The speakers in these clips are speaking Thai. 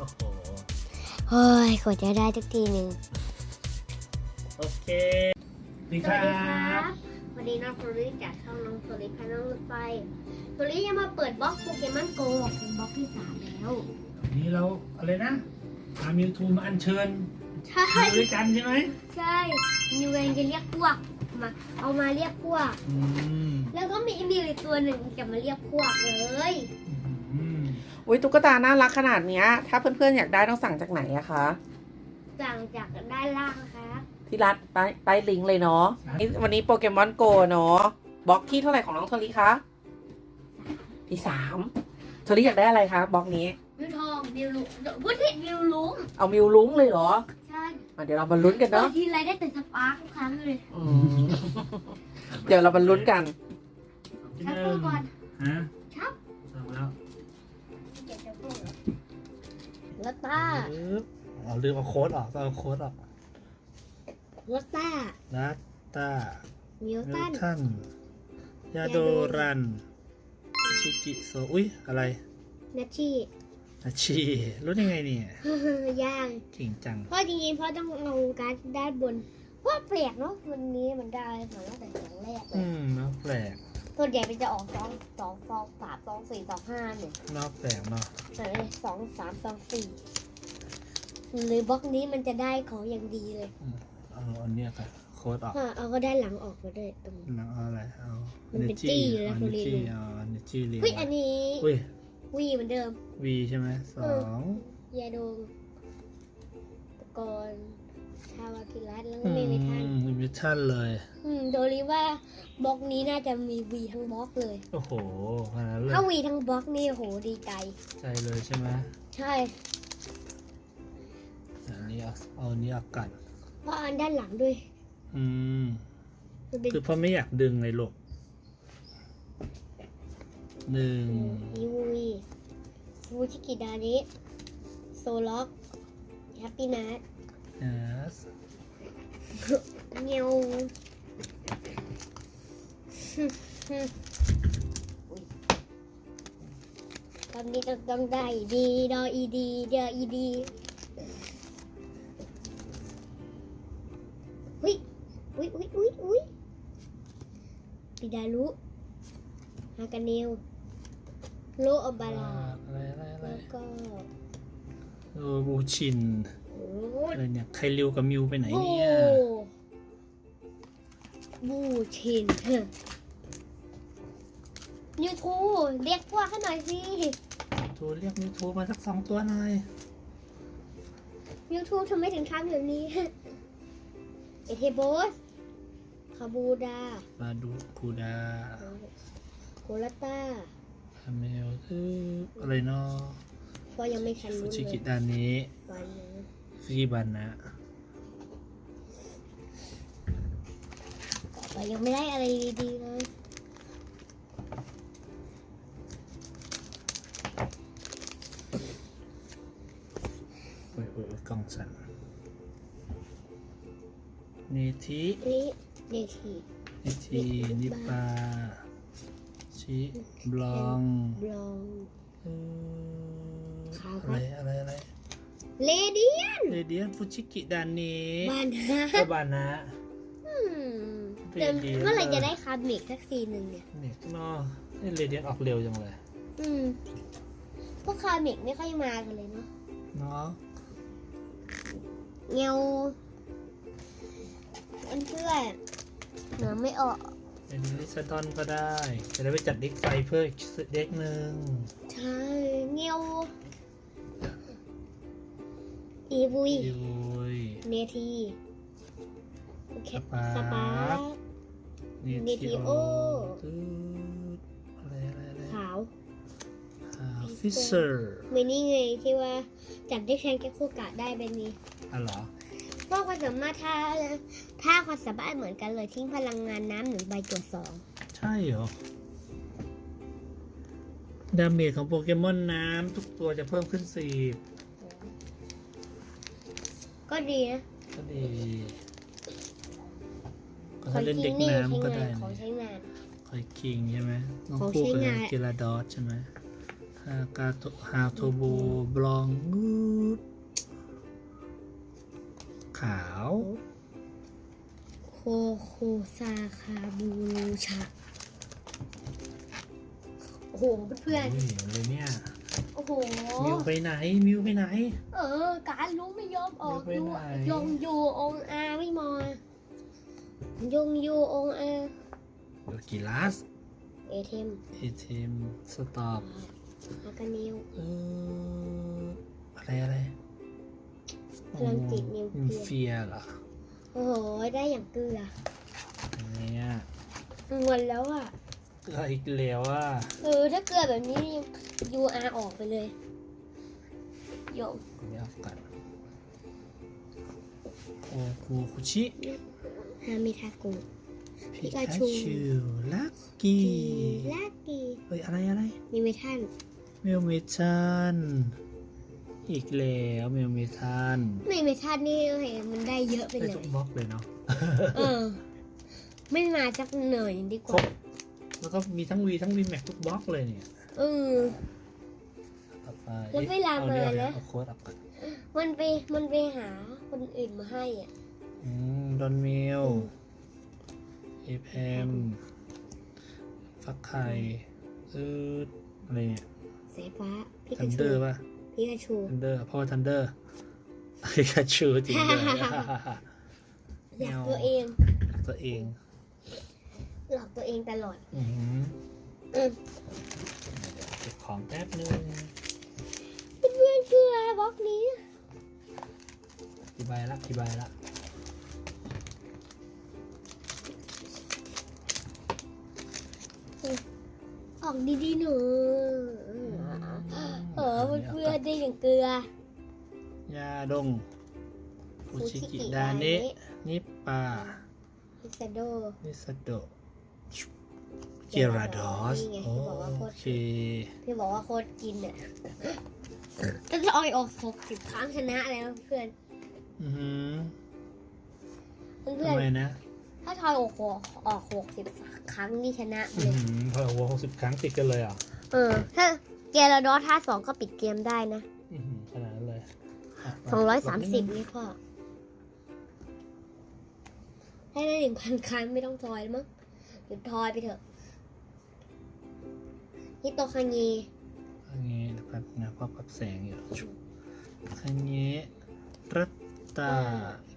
โอ้โห เฮ้ยกว่าจะได้สักทีหนึ่งโอเคสวัสดีครับวันนี้น้องโทริจากช่องน้องโทริพาน้องรถไฟโทริยังมาเปิดบล็อกโปเกมอนโกเป็นบล็อกที่สามแล้ว วันนี้เราอะไรนะพามิวทูมาอัญเชิญใช่ อยู่ด้วยกันใช่ไหมใช่นิวเองจะเรียกพวกมา เอามาเรียกพวก อืมแล้วก็มีมิวอีกตัวหนึ่งจะมาเรียกพวกเลย อืม อุ้ยตุ๊กตาน่ารักขนาดเนี้ย ถ้าเพื่อนๆอยากได้ต้องสั่งจากไหนอะคะสั่งจากด้านล่างครับที่รัดใต้ใต้ลิงก์เลยเนาะนี่วันนี้โปเกมอนโกเนาะบล็อกที่เท่าไหร่ของน้องโทริคะที่สามโทริอยากได้อะไรคะบล็อกนี้ มิวทองมิวลุงพูดผิดมิวลุงเอามิวลุ้งเลยเหรอใช่อะเดี๋ยวเรามาลุ้นกันเปิดเนาะทีไรได้แต่สปาร์คทุกครั้งเลยอืมเดี๋ยวเรามาลุ้นกันที่ชักหพูนึ่ดงก่อนฮะชับสั่งแล้ว แล้วต้าปึ๊บอ๋อลืมเอาโค้ดออกต้องเอาโค้ดออกรสต้าลัตตามิวนิตัวนทันยาโดรัน ชิกิโซ อุ้ยอะไรนัชชีอาชีรู้ได้ไงเนี่ยย่างเก่งจัง เพราะจริงๆเพราะต้องเอาการ์ดด้านบนว่าแปลกเนาะวันนี้มันได้มาตั้งแต่ครั้งแรกเลอืยมน้องแปลก ส่วนใหญ่มันจะออกสองสองสองสามสองสี่สองห้าเนี่ยน้องแปลกเนาะแต่สองสามสองสี่หรือบล็อกนี้มันจะได้ของอย่างดีเลยอืมเอาอันเนี้ยค่ะโค้ดออกอ่าเอาก็ได้านหลังออกมาด้วยตรงแล้วเอาอะไรเอามันเป็นจี้อยู่แล้วเอาเขาเรียนจี้เอาอันนี้จี้เรียงเฮ้ยอันนี้อุ้ยวีเหมือนเดิม วีใช่ไหมสองยาดมตะกอน ชาวาคิรัสแล้วก็อืมีเมทันมมีมิทันเลย อืมโดรีว่าบล็อกนี้น่าจะมีวีทั้งบล็อกเลย โอ้โหขนาดนั้นเลยถ้าวีทั้งบล็อกนี่โหดีใจ ใจเลยใช่ไหมใช่ อันนี้เอาเอาอันนี้เอากัดเพราะอันด้านหลังด้วย อืม มันเป็นคือเพราะไม่อยากดึงเลยลูกหนึ่งอีวีวูชิกิดาริโซล็อกแฮปปี้นัท yes เงียวตอนนี้ต้องต้องได้ดีดออีดีเดออีดีอุ้ย อุ้ยอุ้ยอุ้ยอุ้ยปิดาลุฮากาเนลโลอบาลาอะไรอะไรอะไรแล้วก็โอ้บูชินโอ้อะไรเนี่ยไคริวกับมิวไปไหนโหเนี่ย บูชินยูทูเรียกพวกเขาหน่อยสิโทรเรียกมิวโทรมาสักสองตัวหน่อยยูทูทำไมถึงทำแบบนี้ เอเทโบสคาบูดามาดูคูดาโคลาต้าคาเมลคืออะไรเนาะฟอยังไม่ทันฟูรู้ชิเลกิยดานี้วัน นะฟูจิบันนะต่อไปยังไม่ได้อะไรดีๆเลยโอ้ยโอ้ยโอ้ยกล้องสั่นเนทินี่เดทีเนทินิปาชิบลองบลองเอ่อขาวคอะรับไรอะไรอะไร เลเดียน เรเดียนฟูชิกิดานี้บานฮะก็บานะอืมเรแต่เดียนเมื่อไหร่จะได้คาร์มิกสักทีหนึ่งเนี่ย เนี่ยเนาะนี่เรเดียนออกเร็วจังเลย อืม พวกคาร์มิกไม่ค่อยมากันเลยเนาะเนาะเงาเพื่อนเพื่อนเหนือไม่ออก เป็นลิซาดอนก็ได้ จะได้ไปจัดเด็กไฟเพื่ออีกเด็กหนึ่ง ใช่ เงา อีวุยยุยเนทีโอเคสปาร์คสปาร์คเนเนทิทิโอโอตืดอะไรอะไรอะไรขาวฟิเซอร์มินี่ไงที่ว่าจับได้แทนแกคู่กะได้แบบนี้อ๋อเหรอพวกความสามารถถ้าถ้าความสามารถเหมือนกันเลยทิ้งพลังงานน้ำหนึ่งใบตัวสองใช่เหรอดาเมจของโปเกมอนน้ำทุกตัวจะเพิ่มขึ้นสี่ ก็ดีนะ ก็ดีก็ถ้าเล่นเด็กน้ำก็ได้คอยคิงใช่ไหมต้องคู่กับกีฬาดอทใช่ไหมฮากาโตฮาโทโบบลองงูดขาว โคโคซาคาบูรูชาโอ้โหเพื่อนนเลยเนี่ย อ้โห มิวไปไหน มิวไปไหน เออ การรู้ไม่ยอมออกไม่ดูไปไหน ยงยูองอาไม่มอยงยูองอาเดกิลัสเอเทมเอทมสต็อปอากานิว เอออะไรอะไรพลังจิตนิวเคลียร์ นิวเฟียร์เหรอโอ้โห ได้อย่างเกลือเนี่ยหมดแล้วอะ เกลืออีกแล้วอะเออถ้าเกลือแบบนี้ยูอาออกไปเลยโยงไม่เอากันโอคูคุชิฮามิทากุพิพิกากาชูชูลักกี้ลากีเฮ้ยอะไรอะไรมีเมทันเมลเมทันอีกแล้วเมลเมทันไม่เมทันนี่เห็นมันได้เยอะไปได้เลทุยกบล็อกเลยเนาะเออ ไม่มาจักหน่อยดีกครว่าบ แล้วก็มีทั้งวีทั้งวีแม็กทุกบล็อกเลยเนี่ยเออ ต่อไปแล้วเวลามาอดี๋ยแล้วเอาโค้ดอัพก่อนมันไปมันไปหาคนอื่นมาให้อะ อืมดอนมิลเอแพมฟักไข่เอออะไรเนี่ยสายฟ้าพิทักานเดชูอร์ป่ะพิกาชูทันเดอร์พ่อทันเดอร์พิกาชูจริงด้วยหลอกตัวเอง ตัวเอง หลอกตัวเองตลอด อือหืออืมเก็บของแป๊บนึงเพื่อนๆคืออะไรบล็อกนี้กี่ใบละกี่ใบละออกดีๆหนูเออเพื่อนๆได้อย่างเกลือยาดงฟูชิกิฟูดาเนะนิปปาพิซาโด นิสโด เกราดอสนี่ไงโอที่บอกว่าโคตรเค พี่บอกว่าโคตรกินอะถ้าจะออยออกหกสิบครั้งชนะแล้วเพื่อนอือหือเพื่อนทำไมนะๆถ้าทอยออกออกหกสิบครั้งนี่ชนะเลอือยหือพอวัวหกสิบครั้งติดกันเลยเหรอะเออ ถ้าเกลาดอสท่าสองก็ปิดเกมได้นะอือหือขนาดนั้นเลยะสองร้อยสามสิบลดนิดนึงนี่พ่อให้ได้หนึ่งพันครั้งไม่ต้องทอยแล้วมั้งหยุดทอยไปเถอะ ฮิโตคางีอันนี้แป๊บนะพ่อปรับแสงอยู่ชุบอันนี้รัตตา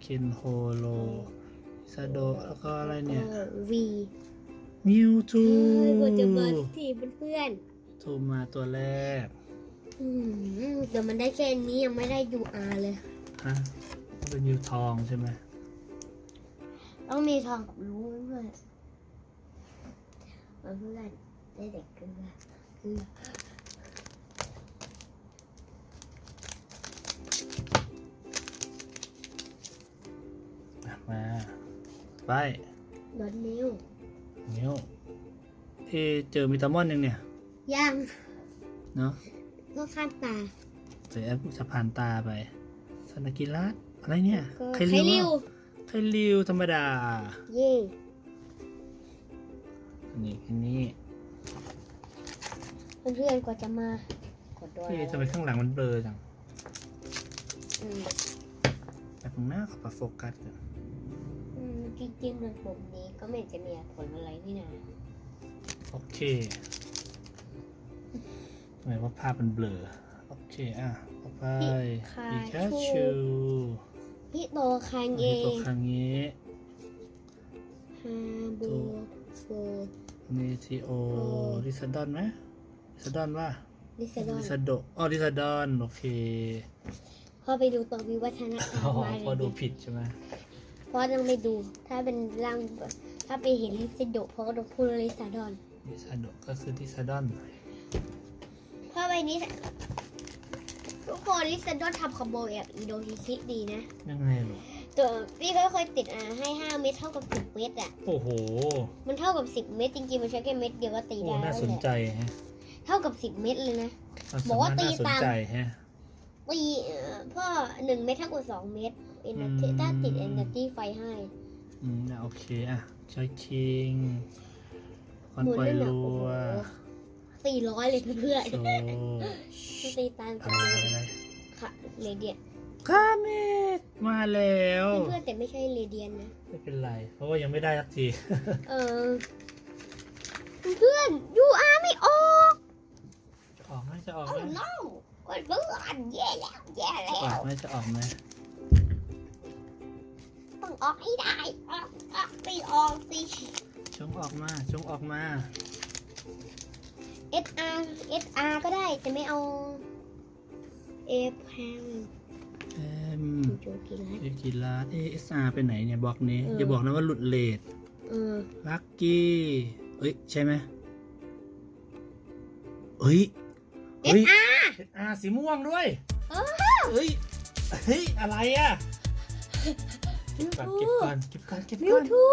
เคนโฮโลซาโดแล้วก็อะไรเนี่ยวีมิวทูเฮ้ยกว่าจะมาสักทีเพื่อนทูมาตัวแรกๆอืมเดี๋ยวมันได้แค่นี้ยังไม่ได้ดูอาเลยฮะต้องเป็นมิวทองใช่ไหมต้องมีทองกับรู้เพื่อนเพื่อนได้แต่เกลือเกลืออะ มาไปดอนนิ้วมิวเอะเจอมิตามอนยังเนี่ยย่างเนาะก็ข้ามตาเจอแอปจะผ่านตาไปซานากิรัสอะไรเนี่ยก็ไคไคริริววไคริวธรรมดา เย่อันนี้อันนี้ เพื่อนๆกว่าจะมากดโดนเอ๊ะทำไมข้างหลังมันเบลอจังอืมแบบหน้าขอปรับโฟกัสกันอืมจริงๆมันปุ่มนี้ก็ไม่เห็นจะมีผลอะไรนี่นะโอเคทำไมว่าภาพมันเบลอโอเคอะต่อไปปิกาชูฮิโตคาอันเงนี้ตัวครั้งนี้ฮาบูโฟเนทีโอลิซาดอนไหมลิ ซาดอนว่าลิซาดอนลิซาโดอ๋อลิซาดอน โอเค พอไปดูตัววิวัฒนาการอ๋อมาพอเลดูยผิดใช่ไหมเพราะต้องไปดู ถ้าเป็นร่างถ้าไปเห็นลิซาโดเพราะก็ต้องพูดลิซาดอนลิซาโดก็คือลิซาดอนเพราะใบนี้ทุกคนลิซาดอนทำคอมโบแบบอินโดนีเซียดีนะ ยังไงหรอตัวพี่ก็เคยติดอ่าให้ 5 เม็ดเท่ากับ 10 เม็ดอะ โอ้โห มันเท่ากับ 10 เม็ดจริงๆ มันใช้แค่เม็ดเดียวก็ตีโอ้ได้ น่าแล้วสนแหละใจฮะ เท่ากับ10เม็ดเลยนะ ความบอกว่าสมรถตีน่สนตามใจฮะ ตีเอ่อพ่อหนึ่งเม็ดเท่ากับสองเม็ดเอ็นอืม ถ้าติดเอนเนอร์จีไฟให้ อืมอะโอเคอะชอยคิงคอนหมุนปล่อยได้แบบรัโอ้โหวสี่ร้อยเลยเพื่อนโซๆตีตามอะกันไรเลยอะไรค่ะเลยเดียคาเมดมาแล้วเพื่อนๆแต่ไม่ใช่เรเดียนนะ ไม่เป็นไร เพราะว่ายังไม่ได้สักที เออเพื่อนยูอาไม่ออกจะ ออกไหมจะออกโอ้ไหม no เพื่อนเพื่อนแย่แล้วแย่แล้จะออวกไหมจะออกไหม ต้องออกให้ได้ ออกออกไปออกสิจงออกมาจงออกมา SR SR ก็ได้แต่ไม่เอา A แพงเอ็มโจกีรัส เอกิลาเอสอาร์ไปไหนเนี่ยบล็อกนี้เอออ ย่าบอกนะว่าหลุดเลทเออลักกี้ เอ้ย ใช่ไหมเฮ้ย เฮ้ย SR เอสอาร์สีม่วงด้วยเออเฮ้ย เฮ้ย อะไรอะมิวก่อนทูเก็บก่อน เก็บก่อน เก็บมิก่วอนทู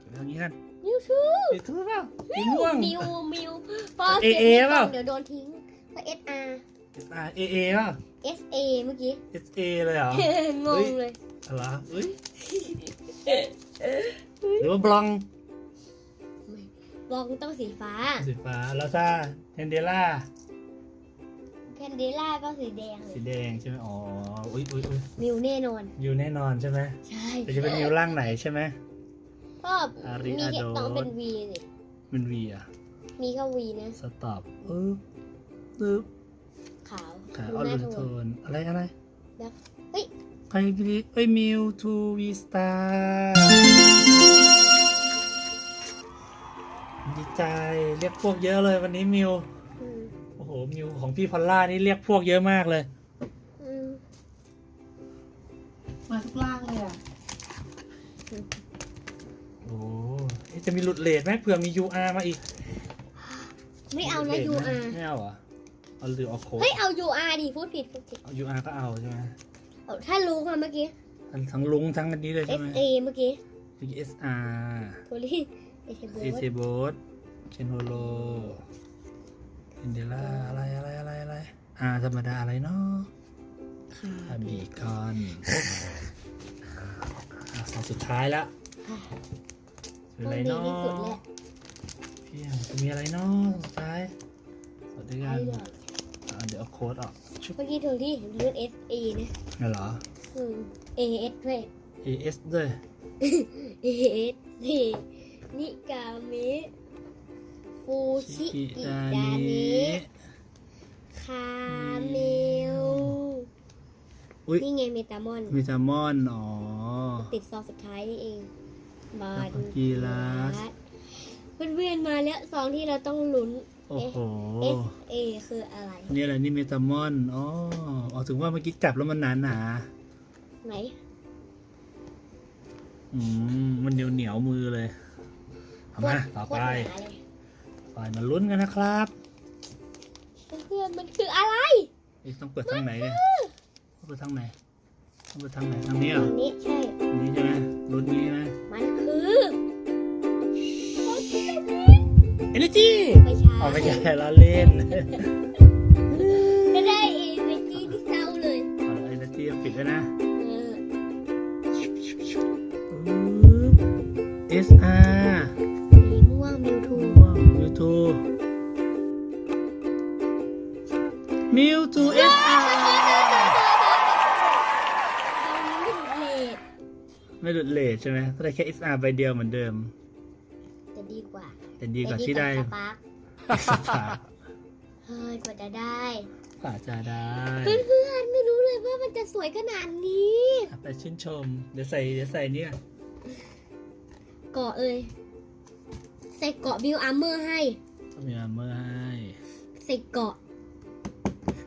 เก็บตรงนี้กันมิวทูสีทูเปล่าสีม่วง มิวมิวพอเอเก็บเอในกล่เปล่าองเดี๋ยวโดนทิ้งก็ SR S R A A ป่ะ SA เมื่อกี้ S A เลยเหรอ งงเลย อะไรเอ้ยหรือว่าบลอง บองต้องสีฟ้าสีฟ้าแล้วถ้าเทนเดล่าแค นเดล่าก็สีแดงเลสียแดงใช่ไหมอ๋ออุ้ยอุ้ยอุ้ยมิวแน่นอนอยู่แน่นอนใช่ไหมใช่แต่จะเป็นมิวร่างไหนใช่ไหมก็อาริมีอาแค่โดต้องเป็นวีสิมันวีอะมีแค่วีนะสต็อปปึ๊บปึ๊บขาวขาอดูอนหน้าลูโทโทนนอะไรอะไรแบบเฮ้ยใครดีเอ้ยมิวทูวีสตาร์ดีใจเรียกพวกเยอะเลยวันนี้มิวอื มโอ้โหมิวของพี่พอลล่านี่เรียกพวกเยอะมากเลย อืมมาทุกล่างเลยอะโอ้เอ๊ะจะมีหลุดเลทไหมเผื่อมี UR มาอีกไม่เอานะ หลุดรท UR ไหมไม่เอาเหรอเอาหรือเอาโค้ดเฮ้ยเอา UR ดิพูดผิดพูดผิดเอา UR ก็เอาใช่ไหมเอาถ้ารู้มาเมื่อกี้ ทั้งทั้งลุงทั้งอันนี้เลยใช่ไหม SA เมื่อกี้ SR โทลี่เอเชเอเซโบสเคนโฮโล เคนเดล่าอะไรอะไรอะไรอะไรอาธรรมดาอะไรเนาะค่ะอาบีคอนอะสองสุดท้ายแล้วคืออะไรดีเนาะที่สุดแหละพี่อะจะมีอะไรเนาะสุดท้ายสดด้วยกัไอ้นหลอดอะเดี๋ยวเอาโค้ดออกชุบเมื่อกี้โทลี่เห็นรุ่น SA นะนั่นเหรออืม AS ด้วย AS ด้วย AS นี่นิกามิ ฟูชิอิอิดาดานินิคาเมลอุ้ยนี่ไงเมตามอนวิตามอนอ๋อติดซองสุดท้ายนี่เอง บาแล้วนก็กีฬาสเพื่อนๆมาแล้วซองที่เราต้องลุ้น โอ้โห S A คืออะไร นี่อะไรนี่เมตามอนอ๋ออ๋อถึงว่าเมื่อกี้จับแล้วมันหนาหนาไหนๆอืมมันเหนียวเหนียวๆมือเลยเอามาต่อไป โคตรหนาเลย ไปมาลุ้นกันนะครับเพื่อนๆมันคืออะไรเอ๊ะต้องเปิดทางไหนเนี่ยต้องเปิดทางไหนต้องเปิดทางไหนทางนี้เหรอัอนนี้ใช่อันนี้ใช่ไหมลุ้นนี้ไหมมันคือเอเนจีไม่ใช่เอาไปแค่ละเล่นจะได้เอเนจีที่เศร้าเลยเอาเอเนจีปิดไว้นะ ไม่ถูกเลทไม่หลุดเลทใช่ไหมก็ได้แค่ S R ใบเดียวเหมือนเดิม จะดีกว่าแต่ดีกว่าที่ได้แต่สปาร์คสปาร์คเฮ้ยกว่าจะได้กว่าจะได้ เพื่อนๆไม่รู้เลยว่ามันจะสวยขนาดนี้ไปชื่นชม เดี๋ยวใส่เดี๋ยวใส่เนี่ยเกาะเอ้ยใส่เกาะบิวอาร์เมอร์ให้ต้องมีอาร์เมอร์ให้ใส่เกาะ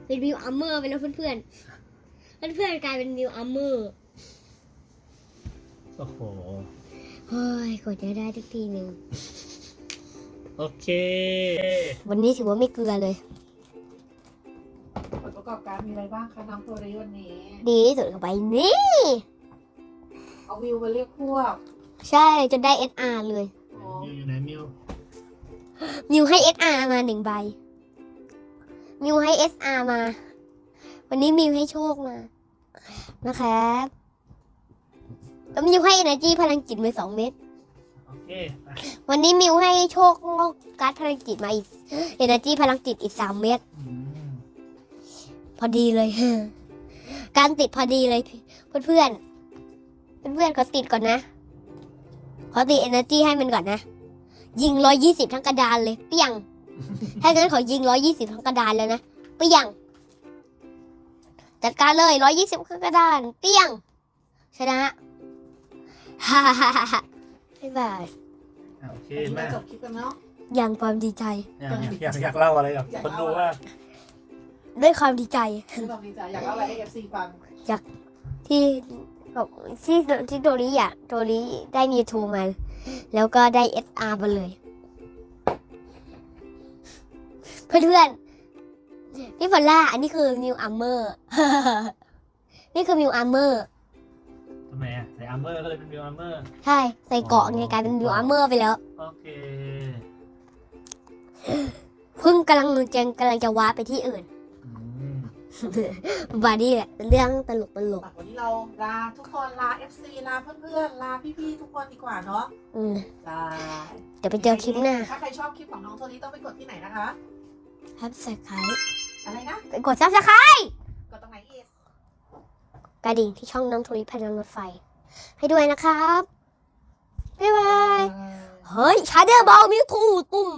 เป็นบิวอาร์เมอร์ไปแล้วเพื่อนๆเพื่อนๆกลายเป็นบิวอาร์เมอร์ โอ้โห เฮ้ยกว่าจะได้ทุกทีหนึ่ง โอเค วันนี้ถือว่าไม่เกลือเลย ผลประกอบการมีอะไรบ้างคะน้องตัวรีวันนี้ ดีที่สุดเข้าไปนี่ เอาวิวมาเรียกพวกใช่จนได้ SR เลยอ๋อมิวอยู่ไหนมิวมิวให้ SR มาหนึ่งใบ มิวให้ SR มา วันนี้มิวให้โชคมา นะครับ แล้วมิวให้ energy พลังจิตไปสองเม็ด โอเคไปวันนี้มิวให้โชคงอกการ์ดพลังจิตมาอีก energy พลังจิตอีกสามเม็ด อืมพอดีเลย การติดพอดีเลยเพื่อนเพื่อนเพื่อนๆขอติดก่อนนะ ขอติด energy ให้มันก่อนนะ ยิงร้อยยี่สิบทั้งกระดานเลย เปี้ยง ถ้างั้นขอยิงร้อยยี่สิบทั้งกระดานแล้วนะ เปี้ยง จัดการเลยร้อยยี่สิบทั้งกระดาน เปี้ยง ชนะ ฮ่าฮ่าฮ่าฮ่าบ๊ายบายอะโอเควันนี้แม่เราจบคลิปกันเนาะ อย่างความดีใจ อยากอยากอยากเล่าอะไรกับคนดูว่าด้วยความดีใจ ไม่ต้องดีใจอยากเอาอะไรให้เอฟซีฟังที่บอกที่ที่โดริอยากโดริได้มีทูมาแล้วก็ได้เอสอาร์มาเลย เพื่อนๆพี่ฟอลล่าอันนี้คือมิวอัมเมอร์ นี่คือมิวอัมเมอร์ทำไม อะใส่อาร์เมอร์ก็เลยเป็นวิวอาร์เมอร์ ใช่ ใส่เกราะไงกลายเป็นมิวอัมเมอร์ไปแล้ว โอเค เพิ่งกำลังจะกำลังจะว้าร์ปไปที่อื่น อืมบาดี้แหละเป็นเรื่องตลกตลกวันนี้เราลาทุกคนลาเอฟซีลาเพื่อนๆลาพี่ๆทุกคนดีกว่าเนาะๆอืมได้เดี๋ยวไปเจอคลิปหน้าถ้าใครชอบคลิปของน้องโทนี่ต้องไปกดที่ไหนนะคะ ครับสไครอะไรนะ ไปกดซับสไครกดตรงไหนอีก กระดิ่งที่ช่องน้ำทุริพันธ์รถไฟ ให้ด้วยนะครับ บ๊ายบาย เฮ้ยชาเดอร์บอลมิวทูตุ่ม